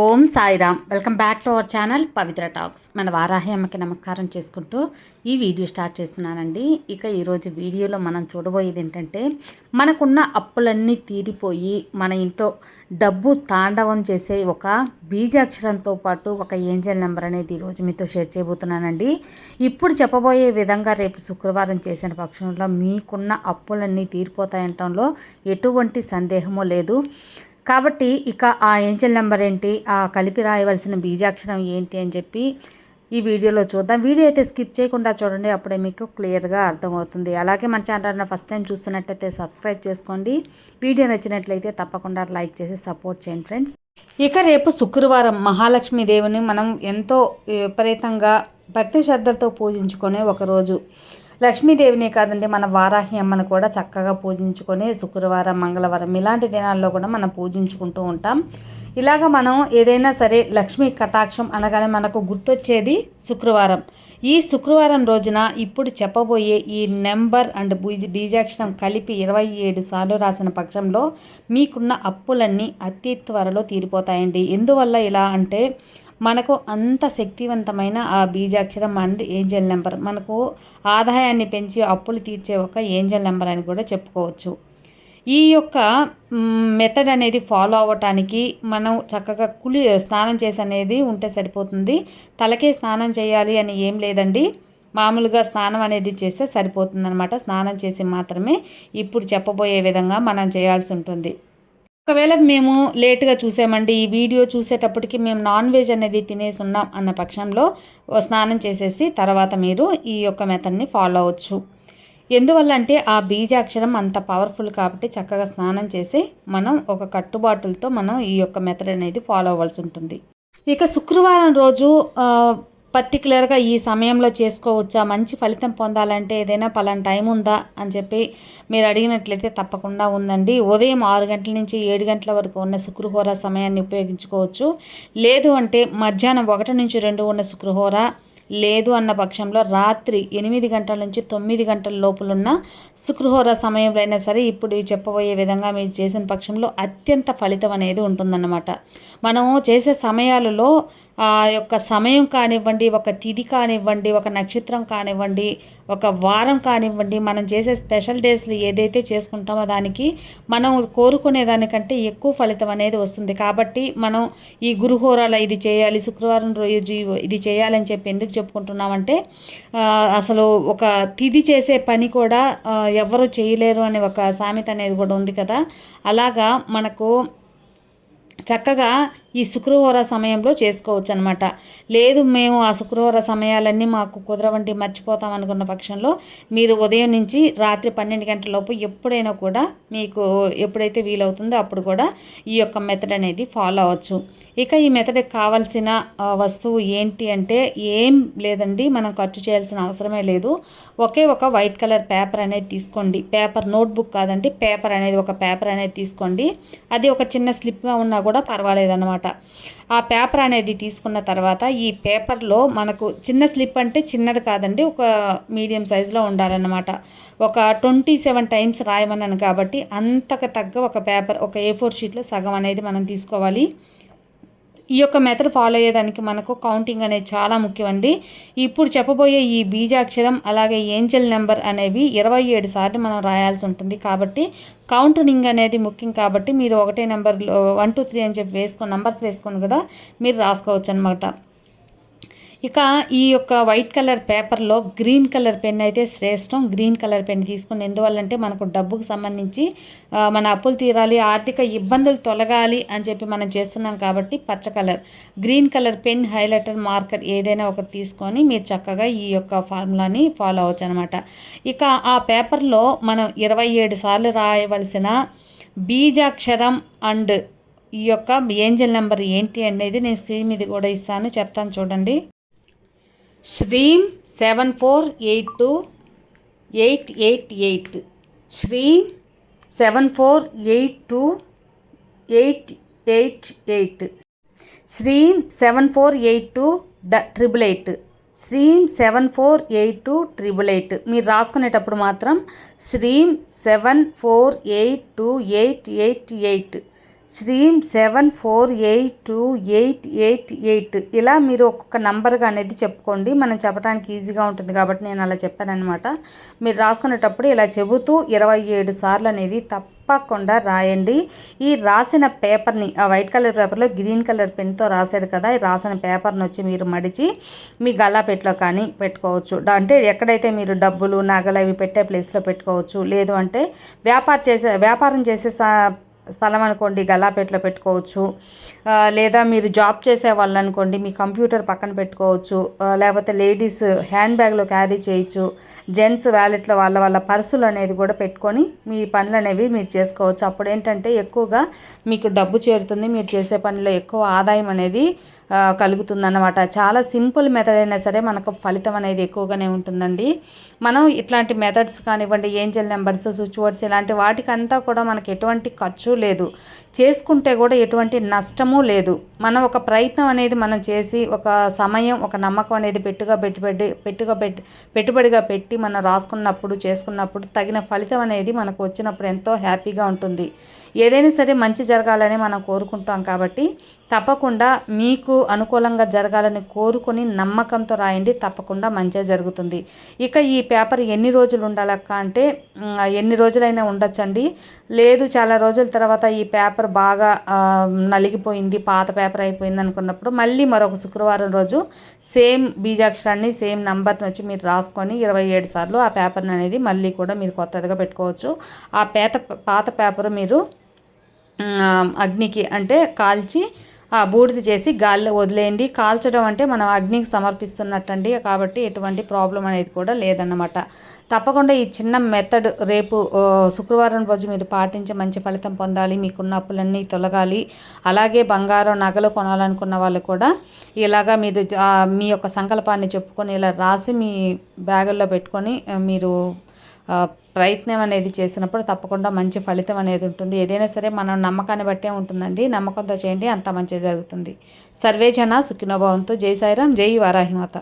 Om Sairam. Welcome back to our channel Pavitra talks. మన వారాహి అమ్మకి నమస్కారం చేసుకుంటూ ఈ వీడియో స్టార్ట్ చేస్తున్నానండి. ఇక ఈరోజు వీడియోలో మనం చూడబోయేది ఏంటంటే మనకున్న అప్పులన్నీ తీరిపోయి మన ఇంట్లో డబ్బు తాండవం చేసే ఒక బీజాక్షరంతో పాటు ఒక ఏంజల్ నెంబర్ అనేది ఈరోజు మీతో షేర్ చేయబోతున్నానండి. ఇప్పుడు చెప్పబోయే విధంగా రేపు శుక్రవారం చేసిన పక్షంలో మీకున్న అప్పులన్నీ తీరిపోతాయంటంలో ఎటువంటి సందేహము లేదు. కాబట్టి ఇక ఆ ఏంజల్ నెంబర్ ఏంటి? ఆ కలిపి రాయవలసిన బీజాక్షరం ఏంటి అని చెప్పి ఈ వీడియోలో చూద్దాం. వీడియో అయితే స్కిప్ చేయకుండా చూడండి అప్పుడే మీకు క్లియర్గా అర్థమవుతుంది. అలాగే మన ఛానల్ ఫస్ట్ టైం చూస్తున్నట్టయితే సబ్స్క్రైబ్ చేసుకోండి. వీడియో నచ్చినట్లయితే తప్పకుండా లైక్ చేసి సపోర్ట్ చేయండి ఫ్రెండ్స్. ఇక రేపు శుక్రవారం మహాలక్ష్మి దేవుని మనం ఎంతో విపరీతంగా భక్తి శ్రద్ధలతో పూజించుకునే ఒకరోజు లక్ష్మీదేవిని కాదండి మన వారాహి అమ్మను కూడా చక్కగా పూజించుకొని శుక్రవారం మంగళవారం ఇలాంటి దినాల్లో కూడా మనం పూజించుకుంటూ ఉంటాం. ఇలాగ మనం ఏదైనా సరే లక్ష్మీ కటాక్షం అనగానే మనకు గుర్తొచ్చేది శుక్రవారం. ఈ శుక్రవారం రోజున ఇప్పుడు చెప్పబోయే ఈ నెంబర్ అండ్ బీజ బీజాక్షరం కలిపి ఇరవై ఏడు సార్లు రాసిన పక్షంలో మీకున్న అప్పులన్నీ అతి త్వరలో తీరిపోతాయండి. ఎందువల్ల ఇలా అంటే మనకు అంత శక్తివంతమైన ఆ బీజాక్షరం అండ్ ఏంజల్ నెంబర్. మనకు ఆదాయాన్ని పెంచి అప్పులు తీర్చే ఒక ఏంజల్ నెంబర్ అని కూడా చెప్పుకోవచ్చు. ఈ యొక్క మెథడ్ అనేది ఫాలో అవ్వటానికి మనం చక్కగా కులి స్నానం చేసి అనేది ఉంటే సరిపోతుంది. తలకే స్నానం చేయాలి అని ఏం లేదండి. మామూలుగా స్నానం అనేది చేస్తే సరిపోతుందనమాట స్నానం చేసి మాత్రమే ఇప్పుడు చెప్పబోయే విధంగా మనం చేయాల్సి ఉంటుంది. ఒకవేళ మేము లేటుగా చూసామండి ఈ వీడియో చూసేటప్పటికి మేము నాన్ వెజ్ అనేది తినేసి ఉన్నాం అన్న పక్షంలో స్నానం చేసేసి తర్వాత మీరు ఈ యొక్క మెథడ్ని ఫాలో అవ్వచ్చు. ఎందువల్ల అంటే ఆ బీజాక్షరం అంత పవర్ఫుల్ కాబట్టి చక్కగా స్నానం చేసి మనం ఒక కట్టుబాటులతో మనం ఈ యొక్క మెథడ్ అనేది ఫాలో అవ్వాల్సి ఉంటుంది. ఇక శుక్రవారం రోజు పర్టికులర్గా ఈ సమయంలో చేసుకోవచ్చా? మంచి ఫలితం పొందాలంటే ఏదైనా పలానా టైం ఉందా? అని చెప్పి మీరు అడిగినట్లయితే తప్పకుండా ఉందండి. ఉదయం ఆరు గంటల నుంచి ఏడు గంటల వరకు ఉన్న శుక్రహోర సమయాన్ని ఉపయోగించుకోవచ్చు. లేదు అంటే మధ్యాహ్నం ఒకటి నుంచి రెండు ఉన్న శుక్రహోర లేదు అన్న పక్షంలో రాత్రి ఎనిమిది గంటల నుంచి తొమ్మిది గంటల లోపలున్న శుక్రహోర సమయంలో అయినా సరే ఇప్పుడు చెప్పబోయే విధంగా మీరు చేసిన పక్షంలో అత్యంత ఫలితం అనేది ఉంటుందన్నమాట. మనము చేసే సమయాలలో ఆ యొక్క సమయం కానివ్వండి ఒక తిథి కానివ్వండి ఒక నక్షత్రం కానివ్వండి ఒక వారం కానివ్వండి మనం చేసే స్పెషల్ డేస్లు ఏదైతే చేసుకుంటామో దానికి మనం కోరుకునే దానికంటే ఎక్కువ ఫలితం అనేది వస్తుంది. కాబట్టి మనం ఈ గురుహోరాల ఇది చేయాలి శుక్రవారం రోజు ఇది చేయాలని చెప్పి ఎందుకు చెప్పుకుంటున్నామంటే అసలు ఒక తిది చేసే పని కూడా ఎవరు చేయలేరు అనే ఒక సామెత అనేది కూడా ఉంది కదా. అలాగా మనకు చక్కగా ఈ శుక్రవార సమయంలో చేసుకోవచ్చు అనమాట లేదు మేము ఆ శుక్రవార సమయాలన్నీ మాకు కుదరవంటి మర్చిపోతాం అనుకున్న పక్షంలో మీరు ఉదయం నుంచి రాత్రి పన్నెండు గంటల లోపు ఎప్పుడైనా కూడా మీకు ఎప్పుడైతే వీలవుతుందో అప్పుడు కూడా ఈ యొక్క మెథడ్ అనేది ఫాలో అవ్వచ్చు. ఇక ఈ మెథడ్కి కావాల్సిన వస్తువు ఏంటి అంటే ఏం లేదండి మనం ఖర్చు చేయాల్సిన అవసరమే లేదు. ఒకే ఒక వైట్ కలర్ పేపర్ అనేది తీసుకోండి. పేపర్ నోట్బుక్ కాదండి పేపర్ అనేది ఒక పేపర్ అనేది తీసుకోండి. అది ఒక చిన్న స్లిప్గా ఉన్నా కూడా పర్వాలేదు అనమాట. ఆ పేపర్ అనేది తీసుకున్న తర్వాత ఈ పేపర్లో మనకు చిన్న స్లిప్ అంటే చిన్నది కాదండి ఒక మీడియం సైజులో ఉండాలన్నమాట. ఒక ట్వంటీ సెవెన్ టైమ్స్ రాయమన్నాను కాబట్టి అంతకు తగ్గ ఒక పేపర్ ఒక ఏ ఫోర్ షీట్లో సగం అనేది మనం తీసుకోవాలి. ఈ యొక్క మెథడ్ ఫాలో అయ్యేదానికి మనకు కౌంటింగ్ అనేది చాలా ముఖ్యమండి. ఇప్పుడు చెప్పబోయే ఈ బీజాక్షరం అలాగే ఏంజల్ నెంబర్ అనేవి ఇరవై ఏడు సార్లు మనం రాయాల్సి ఉంటుంది. కాబట్టి కౌంటింగ్ అనేది ముఖ్యం కాబట్టి మీరు ఒకటే నెంబర్లో వన్ టూ త్రీ అని చెప్పి వేసుకొని నెంబర్స్ వేసుకొని కూడా మీరు రాసుకోవచ్చు అనమాట ఇక ఈ యొక్క వైట్ కలర్ పేపర్లో గ్రీన్ కలర్ పెన్ అయితే శ్రేష్టం. గ్రీన్ కలర్ పెన్ తీసుకుని ఎందువల్లంటే మనకు డబ్బుకు సంబంధించి మన అప్పులు తీరాలి ఆర్థిక ఇబ్బందులు తొలగాలి అని చెప్పి మనం చేస్తున్నాం కాబట్టి పచ్చ colour. Green colour pen highlighter marker ఏదైనా ఒకటి తీసుకొని మీరు చక్కగా ఈ యొక్క ఫార్ములాని ఫాలో అవ్వచ్చు అనమాట ఇక ఆ పేపర్లో మనం ఇరవై ఏడు సార్లు రాయవలసిన బీజాక్షరం అండ్ ఈ యొక్క ఏంజల్ నెంబర్ ఏంటి అనేది నేను స్క్రీన్ మీద కూడా ఇస్తాను. చెప్తాను చూడండి. Shreem seven four eight two eight eight eight. Shreem seven four eight two eight eight eight. Shreem seven four eight two డ triple eight. Shreem seven four eight two triple eight. మీరు రాసుకునేటప్పుడు మాత్రం Shreem seven four eight two eight eight eight. Shreem seven four eight two eight eight eight. ఇలా మీరు ఒక్కొక్క నంబర్గా అనేది చెప్పుకోండి. మనం చెప్పడానికి ఈజీగా ఉంటుంది కాబట్టి నేను అలా చెప్పానమాట మీరు రాసుకునేటప్పుడు ఇలా చెబుతూ ఇరవై ఏడు సార్లు అనేది తప్పకుండా రాయండి. ఈ రాసిన పేపర్ని ఆ వైట్ కలర్ పేపర్లో గ్రీన్ కలర్ పెన్తో రాశారు కదా ఈ రాసిన పేపర్ని వచ్చి మీరు మడిచి మీ గల్లాపెట్లో కానీ పెట్టుకోవచ్చు. అంటే ఎక్కడైతే మీరు డబ్బులు నగలు అవి పెట్టే ప్లేస్లో పెట్టుకోవచ్చు. లేదు అంటే వ్యాపారం చేసే వ్యాపారం చేసే స్థలం అనుకోండి గల్లాపేటలో పెట్టుకోవచ్చు. లేదా మీరు జాబ్ చేసే వాళ్ళు అనుకోండి మీ కంప్యూటర్ పక్కన పెట్టుకోవచ్చు. లేకపోతే లేడీస్ హ్యాండ్ బ్యాగ్లో క్యారీ చేయొచ్చు. జెంట్స్ వ్యాలెట్లో వాళ్ళ వాళ్ళ పర్సులు అనేది కూడా పెట్టుకొని మీ పనులు అనేవి మీరు చేసుకోవచ్చు. అప్పుడు ఏంటంటే ఎక్కువగా మీకు డబ్బు చేరుతుంది మీరు చేసే పనిలో ఎక్కువ ఆదాయం అనేది కలుగుతుందన్నమాట. చాలా సింపుల్ మెథడ్ అయినా సరే మనకు ఫలితం అనేది ఎక్కువగానే ఉంటుందండి. మనం ఇట్లాంటి మెథడ్స్ కానివ్వండి ఏంజల్ నెంబర్స్ స్విచ్ వర్డ్స్ ఇలాంటి వాటికంతా కూడా మనకి ఎటువంటి ఖర్చు లేదు. చేసుకుంటే కూడా ఎటువంటి నష్టము లేదు. మనం ఒక ప్రయత్నం అనేది మనం చేసి ఒక సమయం ఒక నమ్మకం అనేది పెట్టుగా పెట్టుబడి పెట్టుగా పెట్టి పెట్టుబడిగా పెట్టి మనం రాసుకున్నప్పుడు చేసుకున్నప్పుడు తగిన ఫలితం అనేది మనకు వచ్చినప్పుడు ఎంతో హ్యాపీగా ఉంటుంది. ఏదైనా సరే మంచి జరగాలని మనం కోరుకుంటాం కాబట్టి తప్పకుండా మీకు అనుకూలంగా జరగాలని కోరుకొని నమ్మకంతో రాయండి. తప్పకుండా మంచిగా జరుగుతుంది. ఇక ఈ పేపర్ ఎన్ని రోజులు ఉండాలక్క అంటే ఎన్ని రోజులైనా ఉండొచ్చండి. లేదు చాలా రోజుల తర్వాత ఈ పేపర్ బాగా నలిగిపోయింది పాత పేపర్ అయిపోయింది అనుకున్నప్పుడు మళ్ళీ మరొక శుక్రవారం రోజు సేమ్ బీజాక్షరాన్ని సేమ్ నంబర్ని వచ్చి మీరు రాసుకొని ఇరవై ఏడు సార్లు ఆ పేపర్ని అనేది మళ్ళీ కూడా మీరు కొత్తదిగా పెట్టుకోవచ్చు. ఆ పేత పాత పేపర్ మీరు అగ్నికి అంటే కాల్చి బూడిద చేసి గాలిలో వదిలేయండి. కాల్చడం అంటే మనం అగ్నికి సమర్పిస్తున్నట్టండి. కాబట్టి ఎటువంటి ప్రాబ్లం అనేది కూడా లేదన్నమాట. తప్పకుండా ఈ చిన్న మెథడ్ రేపు శుక్రవారం రోజు మీరు పాటించి మంచి ఫలితం పొందాలి. మీకున్న అప్పులన్నీ తొలగాలి. అలాగే బంగారం నగలు కొనాలనుకున్న వాళ్ళు కూడా ఇలాగా మీరు మీ యొక్క సంకల్పాన్ని చెప్పుకొని ఇలా రాసి మీ బ్యాగుల్లో పెట్టుకొని మీరు ప్రయత్నం అనేది చేసినప్పుడు తప్పకుండా మంచి ఫలితం అనేది ఉంటుంది. ఏదైనా సరే మనం నమ్మకాన్ని బట్టే ఉంటుందండి. నమ్మకంతో చేయండి అంత మంచి జరుగుతుంది. సర్వేజన సుఖినోభవంతో జై సాయిరాం జై వారాహిమాత.